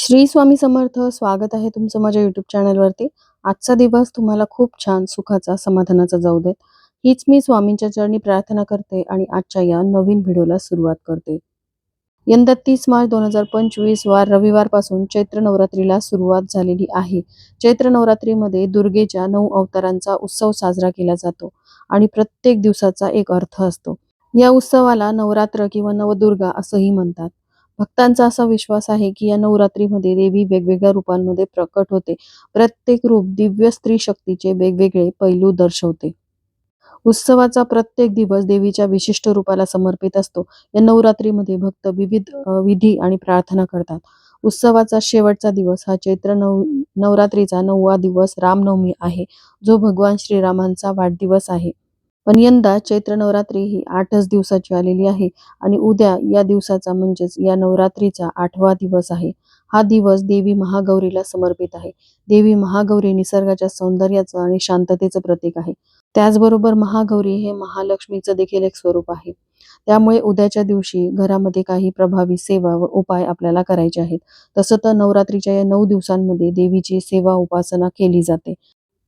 श्री स्वामी समर्थ स्वागत आहे तुमचं माझ्या युट्यूब चॅनलवरती आजचा दिवस तुम्हाला खूप छान सुखाचा समाधानाचा जाऊ देत. हीच मी स्वामींच्या चरणी प्रार्थना करते आणि आजच्या या नवीन व्हिडिओला सुरुवात करते. यंदा तीस मार्च दोन हजार पंचवीस वार रविवारपासून चैत्र नवरात्रीला सुरुवात झालेली आहे. चैत्र नवरात्रीमध्ये दुर्गेच्या नऊ अवतारांचा उत्सव साजरा केला जातो आणि प्रत्येक दिवसाचा एक अर्थ असतो. या उत्सवाला नवरात्र किंवा नवदुर्गा असंही म्हणतात. भक्तांचा असा विश्वास आहे की या नवरात्रीमध्ये देवी वेगवेगळ्या रूपांमध्ये प्रकट होते. प्रत्येक रूप दिव्य स्त्री शक्तीचे वेगवेगळे पैलू दर्शवते. उत्सवाचा प्रत्येक दिवस देवीच्या विशिष्ट रूपाला समर्पित असतो. या नवरात्रीमध्ये भक्त विविध विधी आणि प्रार्थना करतात. उत्सवाचा शेवटचा दिवस हा चैत्र नव नवरात्रीचा नववा दिवस रामनवमी आहे. जो भगवान श्रीरामांचा वाढदिवस आहे. पण यंदा चैत्र नवरात्री ही आठच दिवसाची आलेली आहे आणि उद्या या दिवसाचा म्हणजेच या नवरात्रीचा आठवा दिवस आहे. हा दिवस देवी महागौरीला समर्पित आहे. देवी महागौरी निसर्गाच्या सौंदर्याचं आणि शांततेचं प्रतीक आहे. त्याचबरोबर महागौरी हे महालक्ष्मीचं देखील एक स्वरूप आहे. त्यामुळे उद्याच्या दिवशी घरामध्ये काही प्रभावी सेवा व उपाय आपल्याला करायचे आहेत. तसं तर नवरात्रीच्या या नऊ दिवसांमध्ये देवीची सेवा उपासना केली जाते.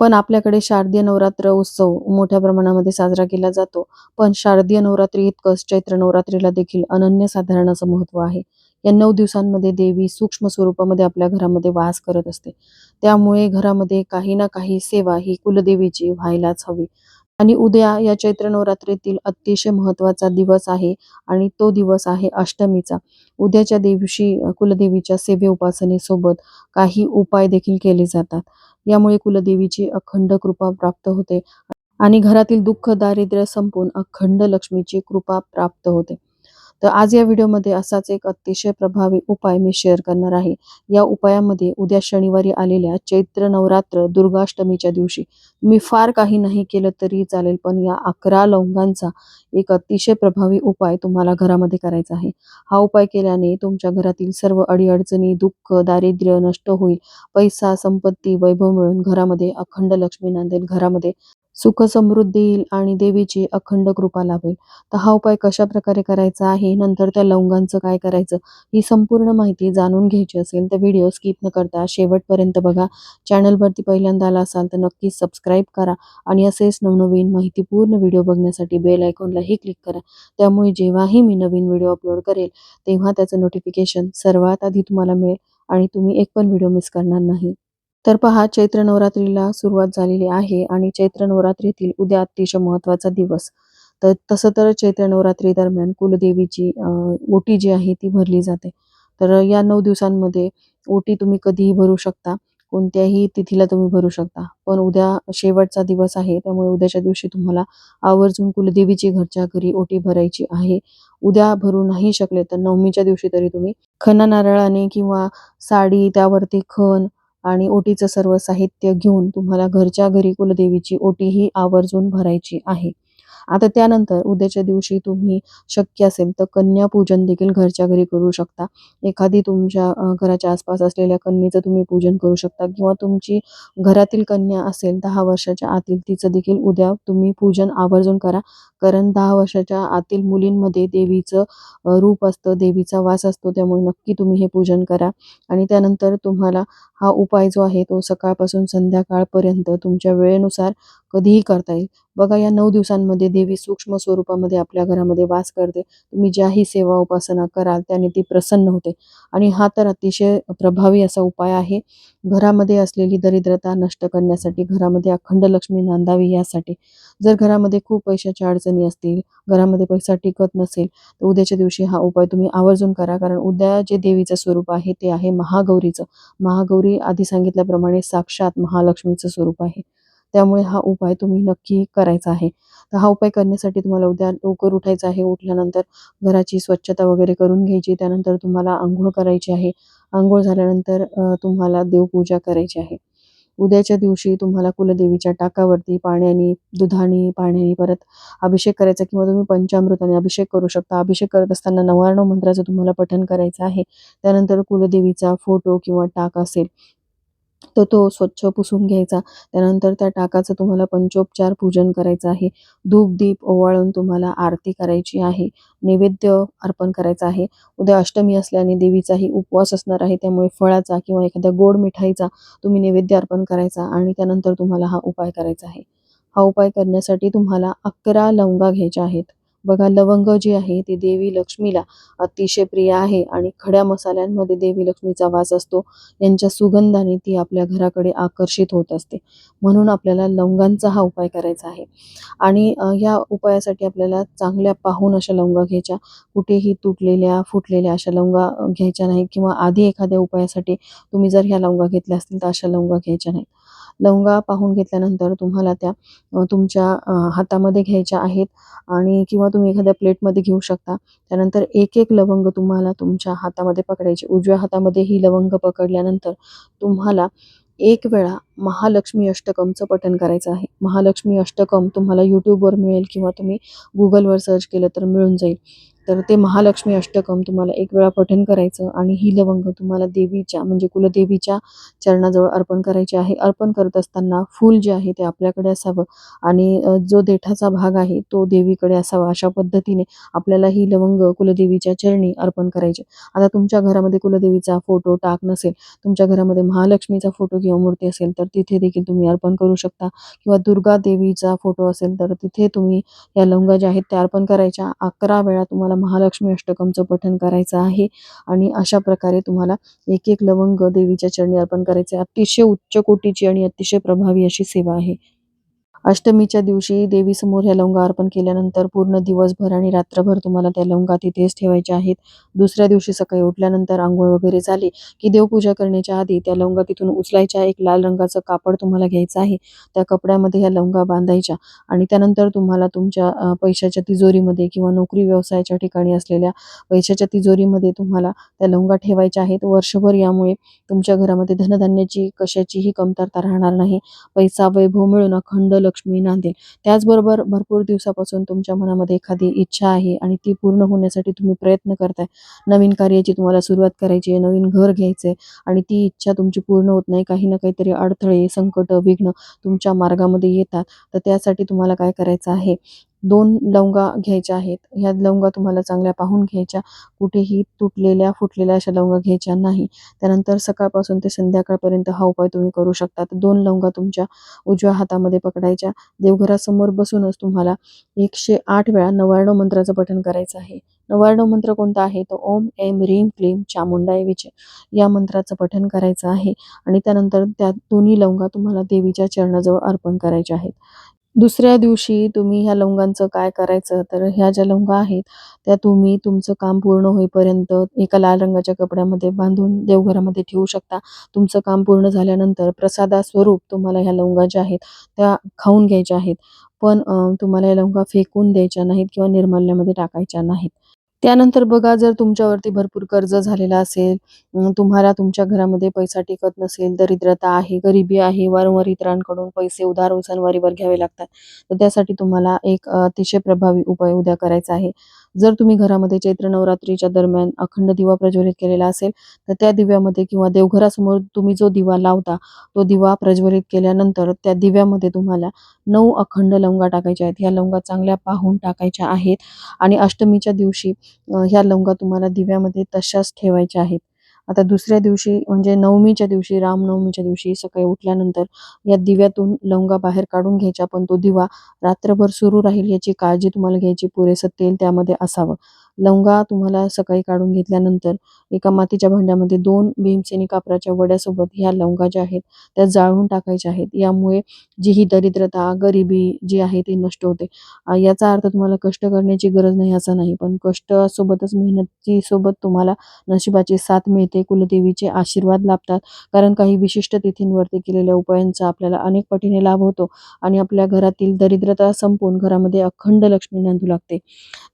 पण आपल्याकडे शारदीय नवरात्र उत्सव मोठ्या प्रमाणामध्ये साजरा केला जातो. पण शारदीय नवरात्री इतकंच चैत्र नवरात्रीला देखील अनन्यसाधारण असं महत्त्व आहे. या नऊ दिवसांमध्ये देवी सूक्ष्म स्वरूपामध्ये आपल्या घरामध्ये वास करत असते. त्यामुळे घरामध्ये काही ना काही सेवा ही कुलदेवीची व्हायलाच हवी. आणि उद्या या चैत्र नवरात्रीतील अतिशय महत्त्वाचा दिवस आहे आणि तो दिवस आहे अष्टमीचा. उद्याच्या दिवशी कुलदेवीच्या सेवे उपासनेसोबत काही उपाय देखील केले जातात. यामुळे कुलदेवीची अखंड कृपा प्राप्त होते आणि घरातील दुःख दारिद्र्य संपून अखंड लक्ष्मीची कृपा प्राप्त होते. तर आज या व्हिडिओमध्ये असाच एक अतिशय प्रभावी उपाय मी शेअर करणार आहे. या उपायामध्ये उद्या शनिवारी आलेल्या चैत्र नवरात्र दुर्गाष्टमीच्या दिवशी मी फार काही नाही केलं तरी चालेल पण या अकरा लवंगांचा एक अतिशय प्रभावी उपाय तुम्हाला घरामध्ये करायचा आहे. हा उपाय केल्याने तुमच्या घरातील सर्व अडीअडचणी दुःख दारिद्र्य नष्ट होईल. पैसा संपत्ती वैभव मिळून घरामध्ये अखंड लक्ष्मी नांदेल घरामध्ये सुख समृद्धी येईल आणि देवीची अखंड कृपा लाभेल. तर हा उपाय कशा प्रकारे करायचा आहे? नंतर त्या लवंगांचं काय करायचं? ही संपूर्ण माहिती जाणून घ्यायची असेल तर व्हिडिओ स्किप न करता शेवटपर्यंत बघा. चॅनलवरती पहिल्यांदा आला असाल तर नक्कीच सबस्क्राईब करा आणि असेच नवनवीन माहितीपूर्ण व्हिडिओ बघण्यासाठी बेल आयकॉनलाही क्लिक करा. त्यामुळे जेव्हाही मी नवीन व्हिडिओ अपलोड करेल तेव्हा त्याचं नोटिफिकेशन सर्वात आधी तुम्हाला मिळेल आणि तुम्ही एक पण व्हिडिओ मिस करणार नाही. तर पहा चैत्र नवरात्रीला सुरुवात झालेली आहे आणि चैत्र नवरात्रीतील उद्या अतिशय महत्त्वाचा दिवस. तर तसं तर चैत्र नवरात्री दरम्यान कुलदेवीची ओटी जी आहे ती भरली जाते. तर या नऊ दिवसांमध्ये ओटी तुम्ही कधीही भरू शकता. कोणत्याही तिथीला तुम्ही भरू शकता. पण उद्या शेवटचा दिवस आहे त्यामुळे उद्याच्या दिवशी तुम्हाला आवर्जून कुलदेवीची घरच्या घरी ओटी भरायची आहे. उद्या भरू नाही शकले तर नवमीच्या दिवशी तरी तुम्ही खना नारळाने किंवा साडी त्यावरती खण आणि ओटीचं सर्व साहित्य घेऊन तुम्हाला घरच्या घरी कुलदेवीची ओटी ही आवर्जून भरायची आहे. आता त्यानंतर उद्याच्या दिवशी तुम्ही शक्य असेल तर कन्या पूजन देखील घरच्या घरी करू शकता. एखादी तुमच्या घराच्या आसपास असलेल्या कन्येचं तुम्ही पूजन करू शकता किंवा तुमची घरातील कन्या असेल दहा वर्षाच्या आतील तिचं देखील उद्या तुम्ही पूजन आवर्जून करा. कारण दहा वर्षाच्या आतील मुलींमध्ये देवीचं रूप असतं देवीचा वास असतो त्यामुळे नक्की तुम्ही हे पूजन करा. आणि त्यानंतर तुम्हाला हा उपाय जो आहे तो सकाळपासून संध्याकाळपर्यंत तुमच्या वेळेनुसार कधीही करता येईल. बघा या नऊ दिवसांमध्ये देवी सूक्ष्म स्वरूपामध्ये आपल्या घरामध्ये वास करते. तुम्ही ज्याही सेवा उपासना कराल त्याने ती प्रसन्न होते. आणि हा तर अतिशय प्रभावी असा उपाय आहे. घरामध्ये असलेली दरिद्रता नष्ट करण्यासाठी घरामध्ये अखंड लक्ष्मी नांदावी यासाठी. जर घरामध्ये खूप पैशाच्या अडचणी असतील घरामध्ये पैसा टिकत नसेल तर उद्याच्या दिवशी हा उपाय तुम्ही आवर्जून करा. कारण उद्या जे देवीचं स्वरूप आहे ते आहे महागौरीचं. महागौरी आधी सांगितल्याप्रमाणे साक्षात महालक्ष्मीचं स्वरूप आहे. त्यामुळे हा उपाय तुम्ही नक्की करायचा आहे. तर हा उपाय करण्यासाठी तुम्हाला उद्या लवकर उठायचं आहे. उठल्यानंतर घराची स्वच्छता वगैरे करून घ्यायची. त्यानंतर तुम्हाला आंघोळ करायची आहे. आंघोळ झाल्यानंतर तुम्हाला देवपूजा करायची आहे. उद्याच्या दिवशी तुम्हाला कुलदेवीच्या टाकावरती पाण्याने दुधाने पाण्याने परत अभिषेक करायचा किंवा तुम्ही पंचामृताने अभिषेक करू शकता. अभिषेक करत असताना नवार्णव मंत्राचं तुम्हाला पठण करायचं आहे. त्यानंतर कुलदेवीचा फोटो किंवा टाक असेल. तर तो स्वच्छ पुसून घ्यायचा. त्यानंतर त्या टाकाचं तुम्हाला पंचोपचार पूजन करायचं आहे. धूप दीप ओवाळून तुम्हाला आरती करायची आहे. नैवेद्य अर्पण करायचा आहे. उद्या अष्टमी असल्याने देवीचाही उपवास असणार आहे. त्यामुळे फळाचा किंवा एखाद्या गोड मिठाईचा तुम्ही नैवेद्य अर्पण करायचा आणि त्यानंतर तुम्हाला हा उपाय करायचा आहे. हा उपाय करण्यासाठी तुम्हाला अकरा लवंगा घ्यायच्या आहेत. बघा लवंग जी आहे ती देवी लक्ष्मीला अतिशय प्रिय आहे आणि खड्या मसाल्यांमध्ये देवी लक्ष्मीचा वास असतो. यांच्या सुगंधाने ती आपल्या घराकडे आकर्षित होत असते. म्हणून आपल्याला लवंगांचा हा उपाय करायचा आहे. आणि या उपायासाठी आपल्याला चांगल्या पाहून अशा लवंगा घ्यायच्या. कुठेही तुटलेल्या फुटलेल्या अशा लवंगा घ्यायच्या नाहीत किंवा आधी एखाद्या उपायासाठी तुम्ही जर ह्या लवंगा घेतल्या असतील तर अशा लवंगा घ्यायच्या नाहीत. लवंगा पाहून घेतल्यानंतर तुम्हाला त्या तुमच्या हातामध्ये घ्यायच्या आहेत आणि किंवा तुम्ही एखाद्या प्लेटमध्ये घेऊ शकता. त्यानंतर एक एक लवंग तुम्हाला तुमच्या हातामध्ये पकडायची. उजव्या हातामध्ये ही लवंग पकडल्यानंतर तुम्हाला एक वेळा महालक्ष्मी अष्टकमचं पठण करायचं आहे. महालक्ष्मी अष्टकम तुम्हाला यूट्यूबवर मिळेल किंवा तुम्ही गुगलवर सर्च केलं तर मिळून जाईल. तर ते महालक्ष्मी अष्टकम तुम्हाला एक वेळा पठण करायचं आणि ही लवंग तुम्हाला देवीच्या म्हणजे कुलदेवीच्या चरणाजवळ अर्पण करायचे आहे. अर्पण करत असताना फूल जे आहे ते आपल्याकडे असावं आणि जो देठाचा भाग आहे तो देवीकडे असावा अशा पद्धतीने आपल्याला ही लवंग कुलदेवीच्या चरणी अर्पण करायचे. आता तुमच्या घरामध्ये कुलदेवीचा फोटो टाक नसेल तुमच्या घरामध्ये महालक्ष्मीचा फोटो किंवा मूर्ती असेल तर तिथे देखील तुम्ही अर्पण करू शकता. किंवा दुर्गा देवीचा फोटो असेल तर तिथे तुम्ही या लवंगा ज्या आहेत त्या अर्पण करायच्या. अकरा वेळा तुम्हाला महालक्ष्मी अष्टकमचं पठण करायचं आहे. आणि अशा प्रकारे तुम्हाला एक एक लवंग देवीच्या चरणी अर्पण करायचे. अतिशय उच्च कोटीची आणि अतिशय प्रभावी अशी सेवा आहे. अष्टमीच्या दिवशी देवीसमोर ह्या लवंगा अर्पण केल्यानंतर पूर्ण दिवसभर आणि रात्रभर तुम्हाला त्या लवंगा तिथेच ठेवायच्या आहेत. दुसऱ्या दिवशी सकाळी उठल्यानंतर आंघोळ वगैरे झाली की देवपूजा करण्याच्या आधी त्या लवंगा तिथून उचलायच्या. एक लाल रंगाचं कापड तुम्हाला घ्यायचं आहे. त्या कपड्यामध्ये ह्या लवंगा बांधायच्या आणि त्यानंतर तुम्हाला तुमच्या पैशाच्या तिजोरीमध्ये किंवा नोकरी व्यवसायाच्या ठिकाणी असलेल्या पैशाच्या तिजोरीमध्ये तुम्हाला त्या लवंगा ठेवायच्या आहेत. वर्षभर यामुळे तुमच्या घरामध्ये धनधान्याची कशाचीही कमतरता राहणार नाही. पैसा वैभव मिळून अखंड लक्ष्मी नांदेल त्याचबरोबर भरपूर दिवसापासून तुमच्या मनामध्ये एखादी इच्छा आहे आणि ती पूर्ण होण्यासाठी तुम्ही प्रयत्न करताय. नवीन कार्याची तुम्हाला सुरुवात करायची आहे नवीन घर घ्यायचं आहे आणि ती इच्छा तुमची पूर्ण होत नाही. काही ना काहीतरी अडथळे संकट विघ्न तुमच्या मार्गामध्ये येतात. तर त्यासाठी तुम्हाला काय करायचं आहे? दोन लवंगा घ्यायच्या आहेत. ह्या लवंगा तुम्हाला चांगल्या पाहून घ्यायच्या. कुठेही तुटलेल्या फुटलेल्या अशा लवंगा घ्यायच्या नाही. त्यानंतर सकाळपासून ते संध्याकाळपर्यंत हा उपाय तुम्ही करू शकता दोन लवंगा तुमच्या उजव्या हातामध्ये पकडायच्या. देवघरासमोर बसूनच तुम्हाला एकशे आठ वेळा नवार्णव मंत्राचं पठण करायचं आहे. नवार्णव मंत्र कोणता आहे? तो ओम एम रीम क्लीम चामुंडाय विजय या मंत्राचं पठण करायचं आहे. आणि त्यानंतर त्या दोन्ही लवंगा तुम्हाला देवीच्या चरणाजवळ अर्पण करायच्या आहेत. दुसऱ्या दिवशी तुम्ही ह्या लवंगांचं काय करायचं? तर ह्या ज्या लवंगा आहेत त्या तुम्ही तुमचं काम पूर्ण होईपर्यंत एका लाल रंगाच्या कपड्यामध्ये बांधून देवघरामध्ये ठेवू शकता. तुमचं काम पूर्ण झाल्यानंतर प्रसादास्वरूप तुम्हाला ह्या लवंगा ज्या आहेत त्या खाऊन घ्यायच्या आहेत. पण अ, तुम्हाला या लवंगा फेकून द्यायच्या नाहीत किंवा निर्माल्यामध्ये टाकायच्या नाहीत. त्यानंतर बघा जर तुमच्यावरती भरपूर कर्ज झालेला असेल तुम्हाला तुमच्या घरामध्ये पैसा टिकत नसेल दरिद्रता आहे गरिबी आहे वारंवार इतरांकडून पैसे उधार उचलवारीवर घ्यावे लागतात तर त्यासाठी तुम्हाला एक अतिशय प्रभावी उपाय उद्या करायचा आहे. जर तुम्ही घरामध्ये चैत्र नवरात्रीच्या दरम्यान अखंड दिवा प्रज्वलित केलेला असेल तर त्या दिव्यामध्ये किंवा देवघरासमोर तुम्ही जो दिवा लावता तो दिवा प्रज्वलित केल्यानंतर त्या दिव्यामध्ये तुम्हाला नऊ अखंड लवंगा टाकायच्या आहेत. ह्या लवंगा चांगल्या पाहून टाकायच्या आहेत आणि अष्टमीच्या दिवशी ह्या लवंगा तुम्हाला दिव्यामध्ये तशाच ठेवायच्या आहेत. आता दुसऱ्या दिवशी म्हणजे नवमीच्या दिवशी रामनवमीच्या दिवशी सकाळी उठल्यानंतर या दिव्यातून लवंगा बाहेर काढून घ्यायच्या पण तो दिवा रात्रभर सुरू राहील याची काळजी तुम्हाला घ्यायची पुरेसं तेल त्यामध्ये असावं. लवंगा तुम्हाला सकाळी काढून घेतल्यानंतर एका मातीच्या भांड्यामध्ये दोन भीमसेनी कापराच्या वड्यासोबत ह्या लवंगा ज्या आहेत त्या जाळून टाकायच्या आहेत. यामुळे जी ही दरिद्रता गरिबी जी आहे ती नष्ट होते. याचा अर्थ तुम्हाला कष्ट करण्याची गरज नाही असं नाही. पण कष्टासोबतच मेहनती सोबत तुम्हाला नशिबाची साथ मिळते कुलदेवीचे आशीर्वाद लाभतात. कारण काही विशिष्ट तिथींवरती केलेल्या उपायांचा आपल्याला अनेक पटीने लाभ होतो आणि आपल्या घरातील दरिद्रता संपून घरामध्ये अखंड लक्ष्मी नांदू लागते.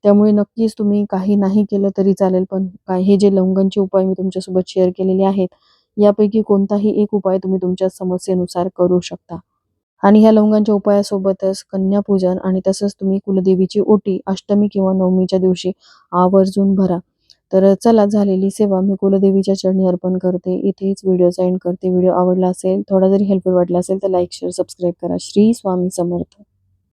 त्यामुळे नक्कीच तुम्ही काही नाही केलं तरी चालेल पण काय हे जे लवंगांचे उपाय मी तुमच्यासोबत शेअर केलेले आहेत यापैकी कोणताही एक उपाय तुम्ही तुमच्या समस्येनुसार करू शकता. आणि ह्या लवंगांच्या उपायासोबतच कन्यापूजन आणि तसंच तुम्ही कुलदेवीची ओटी अष्टमी किंवा नवमीच्या दिवशी आवर्जून भरा. तर चला झालेली सेवा मी कुलदेवीच्या चरणी अर्पण करते. इथेच व्हिडिओ सेंड करते. व्हिडिओ आवडला असेल थोडा जरी हेल्पफुल वाटला असेल तर लाईक शेअर सबस्क्राईब करा. श्री स्वामी समर्थ.